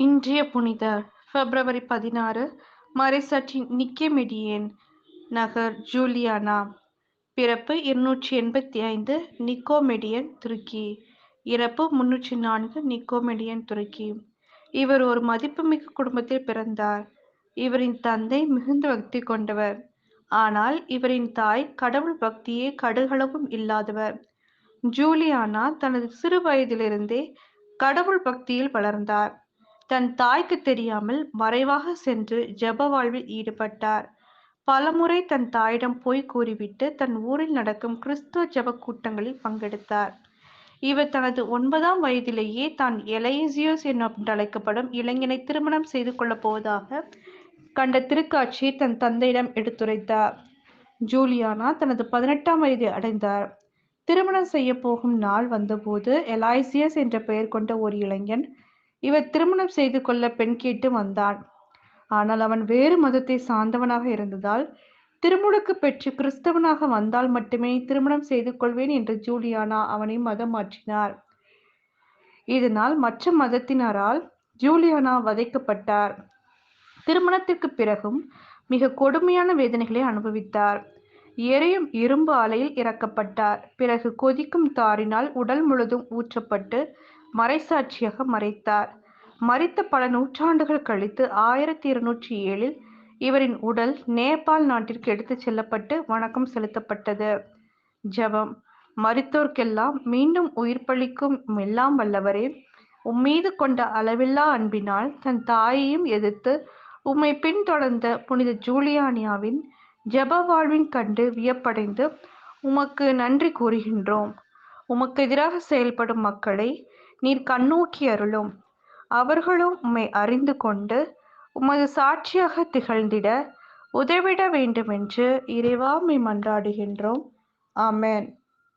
இன்றைய புனிதர் பிப்ரவரி பதினாறு மறைசாட்சி நிக்கமெடியேன் நகர் ஜூலியானா. பிறப்பு இருநூற்றி எண்பத்தி ஐந்து நிக்கோமெடியன் துருக்கி. இறப்பு முன்னூற்றி நான்கு நிக்கோமெடியன் துருக்கி. இவர் ஒரு மதிப்புமிக்க குடும்பத்தில் பிறந்தார். இவரின் தந்தை மிகுந்த பக்தி கொண்டவர். ஆனால் இவரின் தாய் கடவுள் பக்தியே கடுகளவும் இல்லாதவர். ஜூலியானா தனது சிறு வயதிலிருந்தே கடவுள் பக்தியில் வளர்ந்தார். தன் தாய்க்கு தெரியாமல் மறைவாக சென்று ஜெப வாழ்வில் ஈடுபட்டார். பலமுறை தன் தாயிடம் போய் கூறிவிட்டு தன் ஊரில் நடக்கும் கிறிஸ்துவ ஜப கூட்டங்களில் பங்கெடுத்தார். இவர் தனது ஒன்பதாம் வயதிலேயே தான் எலைசியோஸ் என்று அழைக்கப்படும் இளைஞனை திருமணம் செய்து கொள்ளப் போவதாக கண்ட திருக்காட்சியை தன் தந்தையிடம் எடுத்துரைத்தார். ஜூலியானா தனது பதினெட்டாம் வயதை அடைந்தார். திருமணம் செய்ய போகும் நாள் வந்தபோது எலாய்சியஸ் என்ற பெயர் கொண்ட ஒரு இளைஞன் இவர் திருமணம் செய்து கொள்ள பெண் கேட்டு வந்தான். ஆனால் அவன் வேறு மதத்தை சார்ந்தவனாக இருந்ததால் திருமுழுக்கு பெற்று கிறிஸ்தவனாக வந்தால் மட்டுமே திருமணம் செய்து கொள்வேன் என்று ஜூலியானா அவனை மதம் மாற்றினார். இதனால் மற்ற மதத்தினரால் ஜூலியானா வதைக்கப்பட்டார். திருமணத்திற்கு பிறகும் மிக கொடுமையான வேதனைகளை அனுபவித்தார். எரியும் இரும்பு அலையில் இறக்கப்பட்டார். பிறகு கொதிக்கும் தாரினால் உடல் முழுதும் ஊற்றப்பட்டு மறைசாட்சியாக மறைத்தார். மறித்த பல நூற்றாண்டுகள் கழித்து ஆயிரத்தி இருநூற்றி ஏழில் இவரின் உடல் நேபாள் நாட்டிற்கு எடுத்துச் செல்லப்பட்டு வணக்கம் செலுத்தப்பட்டது. ஜபம். மறித்தோர்க்கெல்லாம் மீண்டும் உயிர்ப்பளிக்கும் எல்லாம் வல்லவரே. உம்மீது கொண்ட அளவில்லா அன்பினால் தன் தாயையும் எதிர்த்து உம்மை பின்தொடர்ந்த புனித ஜூலியானியாவின் ஜப வாழ்வின் கண்டு வியப்படைந்து உமக்கு நன்றி கூறுகின்றோம். உமக்கு எதிராக செயல்படும் மக்களை நீர் கண்ணோக்கி அருளும். அவர்களும் உம்மை அறிந்து கொண்டு உமது சாட்சியாக திகழ்ந்திட உதவிட வேண்டுமென்று இறைவாமை மன்றாடுகின்றோம். ஆமேன்.